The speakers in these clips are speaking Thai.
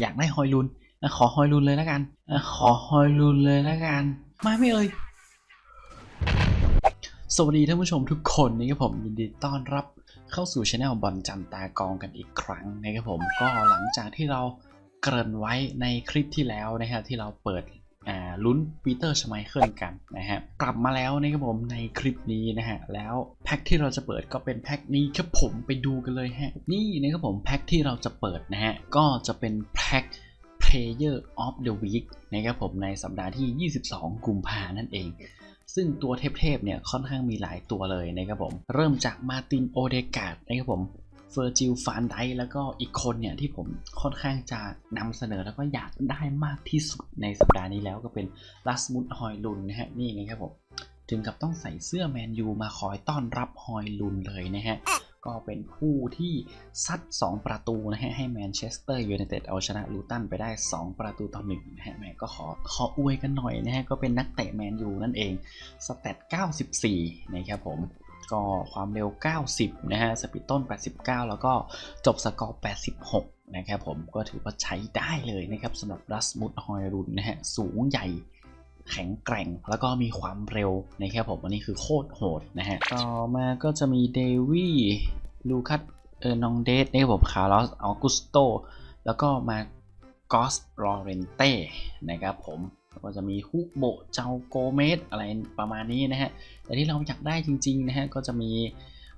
อยากได้ฮอยลุนขอฮอยลุนเลยแล้วกันขอฮอยลุนเลยแล้วกัน มาไม่เอ่ยสวัสดีท่านผู้ชมทุกคนนะครับผมยินดีต้อนรับเข้าสู่ช anel บอลจันตากองกันอีกครั้งนะครับผมก็หลังจากที่เราเกริ่นไว้ในคลิปที่แล้วนะฮะที่เราเปิด ลุ้นปีเตอร์ชไมเคิลกันนะฮะกลับมาแล้วนะครับผมในคลิปนี้นะฮะแล้วแพ็คที่เราจะเปิดก็เป็นแพ็คนี้ครับผมไปดูกันเลยฮะนี่นะครับผมแพ็คที่เราจะเปิดนะฮะก็จะเป็นแพ็ค Player of the Week นะครับผมในสัปดาห์ที่ 22 กุมภานั่นเอง ซึ่งตัวเทพๆเนี่ยค่อนข้างมีหลายตัวเลยนะครับผม เริ่มจากมาตินโอเดกาดนะครับผม เฟอร์จิลฟานไดแล้วก็อีกคนเนี่ยที่ผมค่อนข้างจะนำเสนอแล้วก็อยากได้มากที่สุดในสัปดาห์นี้แล้วก็เป็นลัสมุดฮอยลุนนะฮะนี่นะครับผมถึงกับต้องใส่เสื้อแมนยูมาคอยต้อนรับฮอยลุนเลยนะฮะก็เป็นผู้ที่ซัด 2 ประตูนะฮะให้แมนเชสเตอร์ยูไนเต็ดเอาชนะลูตันไปได้ 2 ประตูต่อหนึ่งนะฮะแหมก็ขอขออวยกันหน่อยนะฮะก็เป็นนักเตะแมนยูนั่นเองสเตต94 นะครับผม ก็ความเร็ว 90 นะฮะ สปีดต้น 89 แล้วก็จบสกอร์ 86 นะครับผมก็ถือว่าใช้ได้เลยนะครับสำหรับรัสมุดฮอยรุนนะฮะ สูงใหญ่แข็งแกร่งแล้วก็มีความเร็วนะครับผมอันนี้คือโคตรโหดนะฮะ ต่อมาก็จะมีเดวี่ลูคัสเออร์นองเดสนะครับผมคาร์ลอสออกุสโต แล้วก็มากอสลอเรนเต้นะครับผม ก็จะมีฮุกโบเจ้าโกเมสอะไรประมาณนี้นะฮะ แต่ที่เราอยากได้จริงๆนะฮะก็จะมี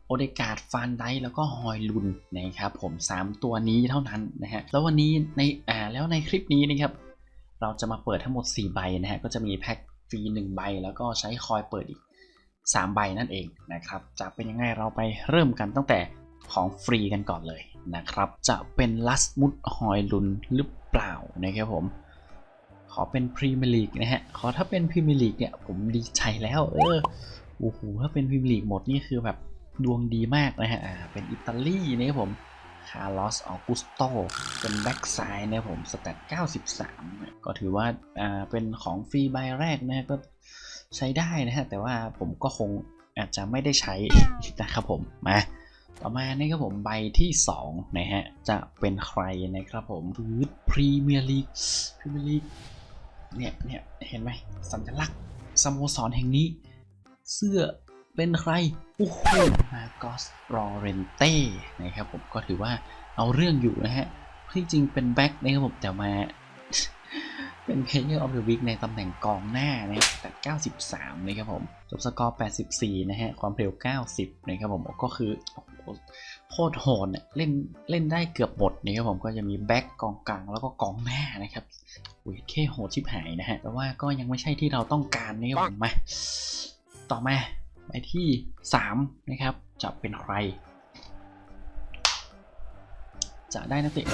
โอเดกาดฟานไดแล้วก็ฮอยลุนนะครับผม 3 ตัวนี้เท่านั้นนะฮะ แล้ววันนี้ในอ่าแล้วในคลิปนี้นะครับ เราจะมาเปิดทั้งหมด 4 ใบนะฮะ ก็จะมีแพ็คฟรี1ใบ แล้วก็ใช้คอยเปิดอีก 3 ใบนั่นเองนะครับ จะเป็นยังไงเราไปเริ่มกันตั้งแต่ของฟรีกันก่อนเลยนะครับ จะเป็นลัสมุดฮอยลุนหรือเปล่านะครับผม ขอเป็นพรีเมียร์ลีกนะฮะ ขอถ้าเป็นพรีเมียร์ลีกเนี่ยผมดีใจแล้ว เออ โอ้โห ถ้าเป็นพรีเมียร์ลีกหมดนี่คือแบบดวงดีมากนะฮะอ่าเป็นอิตาลีนะครับผม คาร์ลอส ออกุสโต เป็นแบ็กซ้ายนะผม สแตท93 ก็ถือว่า อ่า เป็นของฟรีใบแรกนะฮะก็ใช้ได้นะฮะ แต่ว่าผมก็คงอาจจะไม่ได้ใช้นะครับผม มาต่อมานี่ครับผมใบที่2นะฮะ จะเป็นใครนะครับผมคือพรีเมียร์ลีกพรีเมียร์ลีก เนี่ยเนี่ยเห็นไหมสัญลักษณ์สโมสรแห่งนี้ เสื้อเป็นใคร โอ้โหมาโกสรอเรนเต้นะครับผมก็ถือว่าเอาเรื่องอยู่นะฮะที่จริงเป็นแบ็คนะครับผมแต่มา เป็น Player of the Week ในตำแหน่งกองหน้านะครับแต่93 นะครับผม จบสกอร์ 84 นะฮะ ความเร็ว 90 นะครับผม ก็คือโคตรโหดเนี่ยเล่นเล่นได้เกือบหมดนะครับผม ก็จะมีแบ็กกองกลางแล้วก็กองหน้านะครับโอ้ยแค่โหดชิบหายนะฮะ แต่ว่าก็ยังไม่ใช่ที่เราต้องการนะครับผมมาต่อมาไปที่ 3 นะครับ จะเป็นใคร จะได้นักเตะ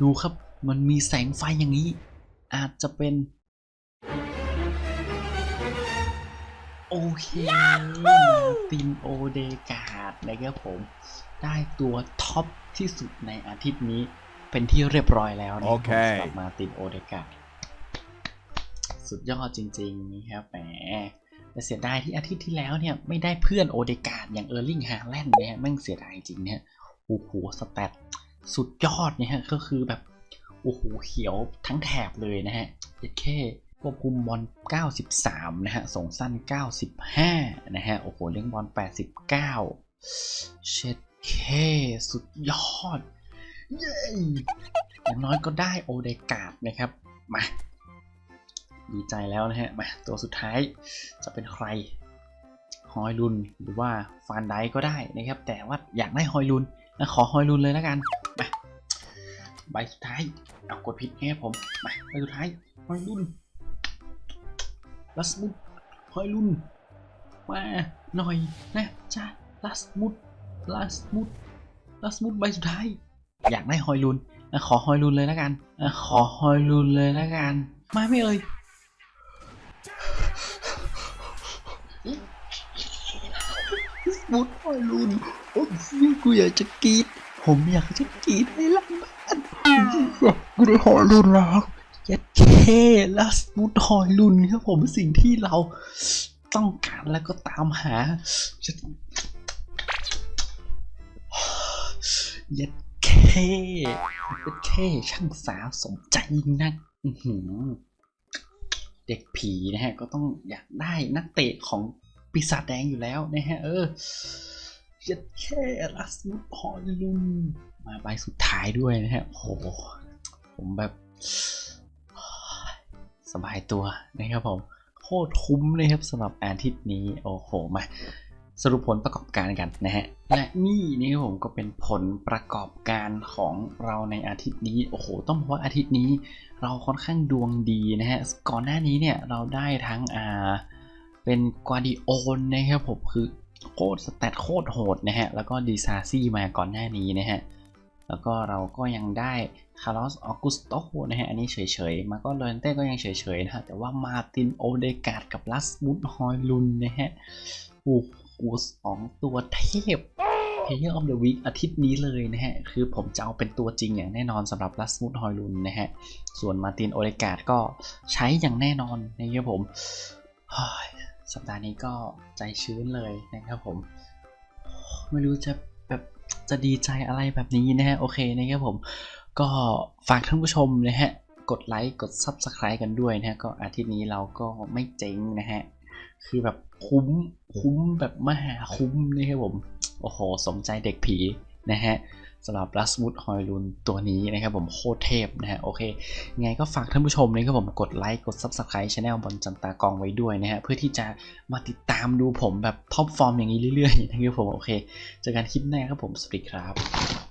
ดูครับมันมีแสงไฟอย่างนี้ อาจจะเป็น โอเคมาตินโอเดกาดนะครับผม ได้ตัวท็อปที่สุดในอาทิตย์นี้เป็นที่เรียบร้อยแล้วนะครับผมโอเคสำหรับมาตินโอเดกาดสุดยอดจริงๆนี่ครับแหมแต่เสียดายที่อาทิตย์ที่แล้วเนี่ยไม่ได้เพื่อนโอเดกาดอย่างเออร์ลิงฮาแลนด์เนี่ยแม่งเสียดายจริงเนี่ยโอ้โหสแตทสุดยอดเนี่ยฮะก็คือแบบ โอ้โหเขียวทั้งแถบเลยนะฮะเอเคควบคุมบอล 93 นะฮะ ส่งสั้น 95 นะฮะ โอ้โห เลี้ยงบอล 89 เช็ดเคสุดยอด เย้อย่างน้อยก็ได้โอเดกาดนะครับ มา ดีใจแล้วนะฮะ มา ตัวสุดท้ายจะเป็นใคร ฮอยลุน หรือว่าฟานไดก็ได้นะครับ แต่ว่าอยากได้ฮอยลุนนะขอฮอยลุนเลยแล้วกัน มา ใบสุดท้าย เอากดผิดแง่ผมมาใบสุดท้ายฮอยลุนลัสมุดฮอยลุนมาหน่อยนะจ้าลัสมุดลัสมุดลัสมุดใบสุดท้าย อยากได้ฮอยลุนนขอฮอยลุนเลยแล้วกันขอฮอยลุนเลยแล้วกัน มาไม่เอ่ยมุดฮอยลุนโอ้ยกูอยากจะกรีดผมอยากจะกรีดให้ลั่น กูได้ฮอยลุนแล้วยัดเคลัสมุดฮอยลุนครับผมสิ่งที่เราต้องการแล้วก็ตามหาจะยัดเคย็ดเคช่างสาวสมใจนักเด็กผีนะฮะ ก็ต้องอยากได้นักเตะของปีศาจแดงอยู่แล้วนะฮะ เออย็ดเคลัสมุดฮอลลุน มาใบสุดท้ายด้วยนะฮะโอ้โหผมแบบสบายตัวนะครับผมโคตรคุ้มเลยครับสำหรับอาทิตย์นี้โอ้โหมาสรุปผลประกอบการกันนะฮะและนี่นี่ครับผมก็เป็นผลประกอบการของเราในอาทิตย์นี้โอ้โหต้องบอกว่าอาทิตย์นี้เราค่อนข้างดวงดีนะฮะก่อนหน้านี้เนี่ยเราได้ทั้งอ่าเป็นกวาดิโอนนะครับผมคือโคตรสแตทโคตรโหดนะฮะแล้วก็ดีซาซี่มาก่อนหน้านี้นะฮะ แล้วก็เราก็ยังได้คาร์ลอสออกุสโตนะฮะ อันนี้เฉยๆ มาก็โรนเต้ก็ยังเฉยๆนะฮะแต่ว่ามาตินโอเดกาดกับลัสมุดฮอยลุนนะฮะ โอ้โหสองตัวเทพ Player of the Week อาทิตย์นี้เลยนะฮะ คือผมจะเอาเป็นตัวจริงอย่างแน่นอนสำหรับลัสมุดฮอยลุนนะฮะ ส่วนมาตินโอเดกาดก็ใช้อย่างแน่นอนนะครับผม สัปดาห์นี้ก็ใจชื้นเลยนะครับผม ไม่รู้จะ จะดีใจอะไรแบบนี้นะฮะโอเคนะครับผมก็ฝากท่านผู้ชมนะฮะกดไลค์กด Subscribe กันด้วยนะฮะก็อาทิตย์นี้เราก็ไม่เจ๊งนะฮะคือแบบคุ้มคุ้มแบบมหาคุ้มนะครับผมโอ้โหสมใจเด็กผีนะฮะ สำหรับลัสมุดฮอยลุนตัวนี้นะครับผมโคตรเทพนะฮะโอเคไงก็ฝากท่านผู้ชมนะครับผมกดไลค์กด Subscribe Channel บอลจันตากองไว้ด้วยนะฮะเพื่อที่จะมาติดตามดูผมแบบท็อปฟอร์มอย่างนี้เรื่อยๆนะครับผมโอเคเจอกันคลิปหน้าครับผมสวัสดีครับ